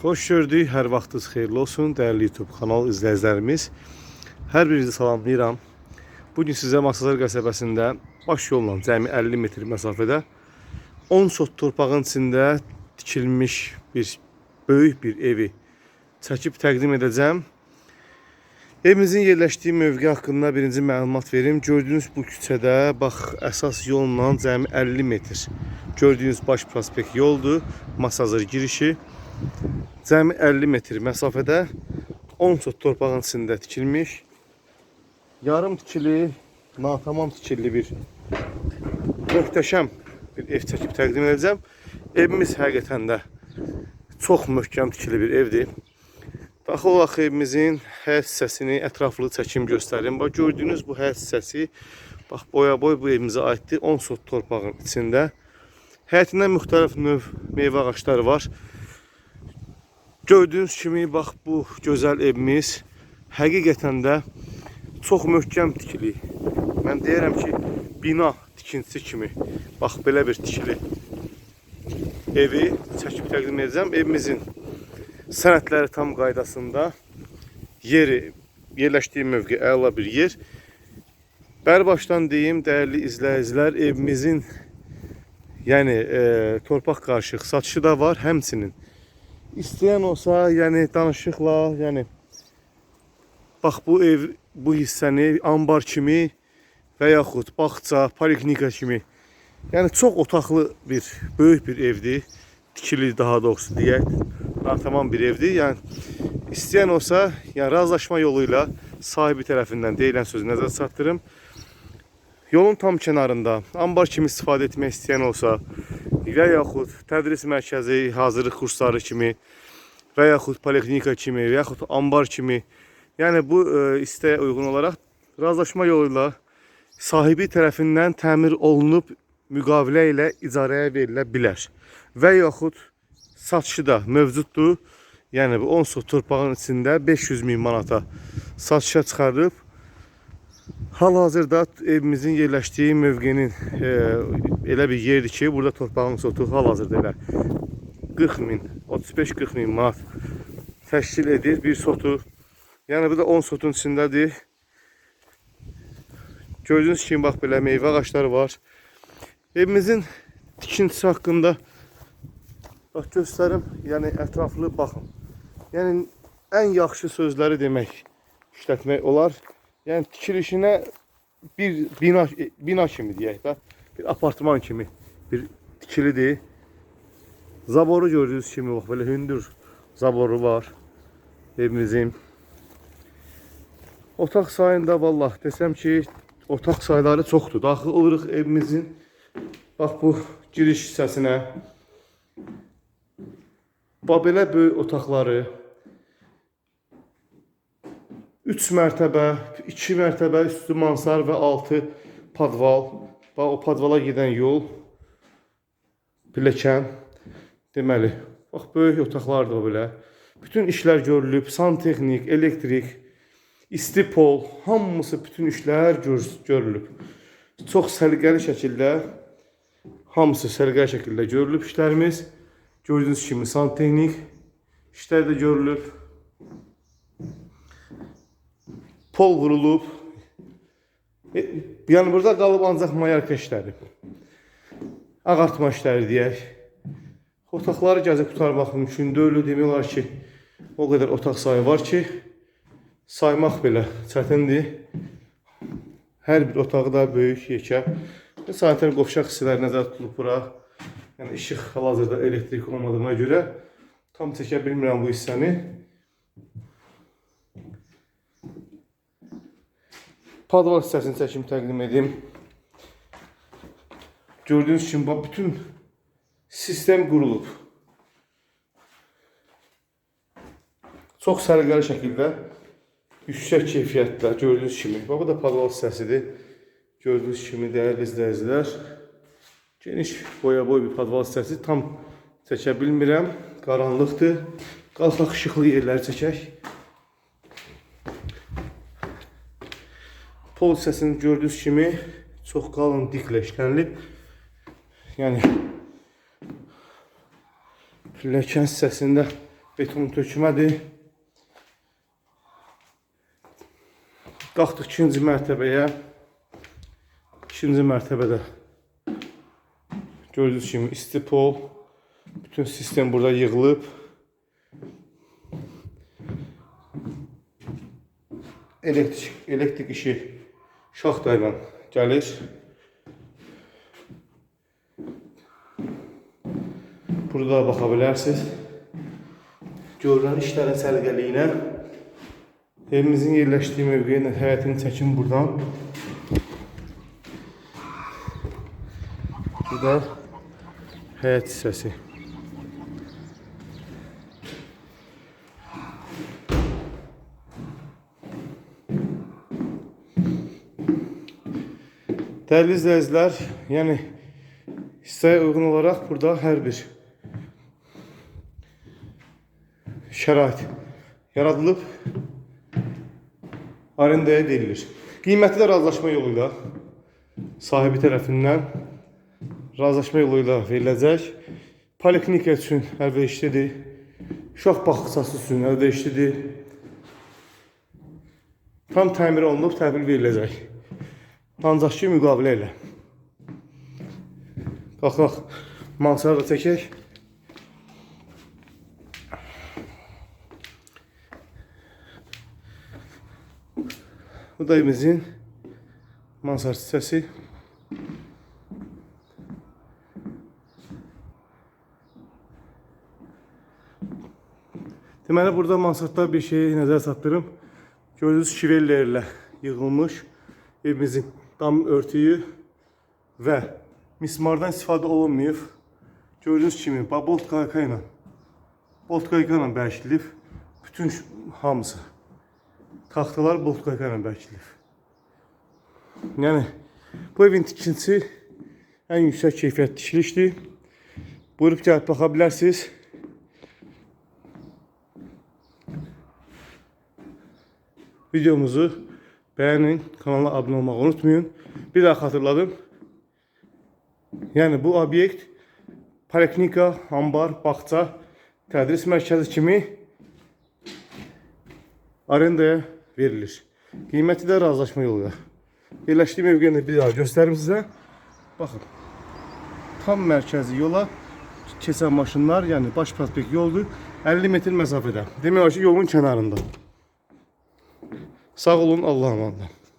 Xoş gördük. Hər vaxtınız xeyirli olsun, dəyərli YouTube kanal izləyicilərimiz. Hər birinizi salamlayıram. Bu gün sizə Masazar qəsəbəsində baş yolla cəmi 50 metr məsafədə 10 sot torpağın içində tikilmiş bir böyük bir evi çəkib təqdim edəcəm. Evimizin yerləşdiyi mövqe haqqında birinci məlumat verim. Gördüyünüz bu küçədə bax əsas yolla cəmi 50 metr. Gördüyünüz baş prospekt yoldur. Masazır girişi. Cəmi 50 metr məsafədə 10 sot torpağın içində tikilmiş. Yarım tikili, natamam tikili bir möhtəşəm bir ev çəkib təqdim edəcəm. Evimiz həqiqətən də çox möhkəm tikili bir evdir. Daxil olaraq evimizin hər hissəsini ətraflı çəkim göstərim. Bax gördüyünüz bu hər hissəsi bax boya boy bu evimizə aiddir. 10 sot torpağın içində. Həyətindən müxtəlif növ meyvə ağacları var. Gördüyünüz kimi bax bu gözəl evimiz həqiqətən də çox möhkəm tikili. Mən deyirəm ki, bina tikintisi kimi bax belə bir tikili evi çəkib təqdim edəcəm. Evimizin sənədləri tam qaydasında. Yeri, yerləşdiyi mövqe əla bir yer. Bərbaşdan deyim, dəyərli izləyicilər, evimizin yəni e, torpaq qarışıq satışı da var, həmçinin istəyən olsa, yəni danışıqla, yəni bax bu ev, bu hissəni ambar kimi və yaxud bağça, poliklinika kimi yəni çox otaqlı bir, böyük bir evdir. Tikili daha doğrusu deyək, tamam bir evdir. Yəni istəyən olsa, yəni razılaşma yolu ilə sahibi tərəfindən deyilən sözü nəzərə çatdırım. Yolun tam kənarında ambar kimi istifadə etmək istəyən olsa və yaxud tədris mərkəzi, hazırlıq kursları kimi və yaxud poliklinika kimi və yaxud ambar kimi yəni bu e, istəyə uyğun olaraq razılaşma yolu sahibi tərəfindən təmir olunub müqavilə ilə icarəyə verilə bilər. Və yaxud satışı da mövcuddur. Yəni bu 10 sot torpağın içində 500 min manata satışa çıxarıb Hal-hazırda evimizin yerləşdiyi mövqenin e, elə bir yerdir ki, burada torpağın sotu hal-hazırda elə 40 min, 35-40 min manat təşkil edir bir sotu. Yəni bu da 10 sotun içindədir. Gördüyünüz kimi bax belə meyvə ağacları var. Evimizin tikintisi haqqında bax göstərim, yəni ətraflı baxın. Yəni ən yaxşı sözləri demək, işlətmək olar. Yəni tikilişinə bir bina bina kimi deyək də, bir apartman kimi bir tikilidir. Zaboru gördüyünüz kimi bax belə hündür zaboru var evimizin. Otaq sayında vallah desəm ki, otaq sayları çoxdur. Daxil oluruq evimizin bax bu giriş hissəsinə. Bax belə böyük otaqları 3 mərtəbə, 2 mərtəbə üstü mansar və altı padval. Bax o padvala gedən yol pilləkən. Deməli, bax böyük otaqlardır belə. Bütün işlər görülüb, santexnik, elektrik, istipol, hamısı bütün işlər gör görülüb. Çox səliqəli şəkildə hamısı səliqəli şəkildə görülüb işlərimiz. Gördüyünüz kimi santexnik işlər də görülüb. Pol vurulub. E, yəni burada qalıb ancaq mayarka işləri. Ağartma işləri deyək. Otaqları gəzib qutarmaq mümkün deyil. Demək olar ki, o qədər otaq sayı var ki, saymaq belə çətindir. Hər bir otağı da böyük, yekə. Sanitar qovşaq hissələri nəzərdə tutulub bura. Yəni işıq hal-hazırda elektrik olmadığına görə tam çəkə bilmirəm bu hissəni. Padval hissəsini çəkim təqdim edim. Gördüyünüz kimi bax bütün sistem qurulub. Çox səliqəli şəkildə yüksək keyfiyyətlə gördüyünüz kimi. Bax bu da padval hissəsidir. Gördüyünüz kimi dəyərli izləyicilər. Geniş boya boy bir padval hissəsi tam çəkə bilmirəm. Qaranlıqdır. Qalxaq işıqlı yerləri çəkək. Pol hissəsini gördüyünüz kimi çox qalın diklə işlənilib. Yəni pilləkən hissəsində beton tökmədir. Qalxdıq ikinci mərtəbəyə. İkinci mərtəbədə gördüyünüz kimi isti pol. Bütün sistem burada yığılıb. Elektrik, elektrik işi şaxta ilə gəlir. Burada baxa bilərsiniz. Görülən işlərin səliqəliyinə evimizin yerləşdiyi mövqeyə həyətini çəkin buradan. Burada həyət hissəsi. Dəyərli izləyicilər, yəni hissəyə uyğun olaraq burada hər bir şərait yaradılıb arendaya verilir. Qiyməti də razılaşma yolu ilə sahibi tərəfindən razılaşma yolu ilə veriləcək. Poliklinika üçün əlverişlidir. Uşaq bağçası üçün əlverişlidir. Tam təmir olunub təhvil veriləcək. Ancaq ki müqavilə ilə. Qalxaq mansarda çəkək. Bu da evimizin mansar hissəsi. Deməli burada mansardda bir şeyi nəzər çatdırım. Gördüyünüz şivellerlə yığılmış evimizin dam örtüyü və mismardan istifadə olunmayıb. Gördüyünüz kimi babolt qayka ilə bolt qayka ilə bərkilib. Bütün hamısı. Taxtalar bolt qayka ilə bərkilib. Yəni bu evin tikintisi ən yüksək keyfiyyət tikilişdir. Buyurub gəlib baxa bilərsiniz. Videomuzu beğenin, kanala abone olmayı unutmayın. Bir daha hatırladım. Yəni bu obyekt poliklinika, ambar, bağça, tədris mərkəzi kimi arendaya verilir. Qiyməti də razılaşma yolu ilə. Yerləşdiyi mövqeyini bir daha göstərim sizə. Baxın. Tam mərkəzi yola keçən maşınlar, yəni baş prospekt yoldur. 50 metr məsafədə. Demək olar ki, yolun kənarında. Sağ olun, Allah'a emanet.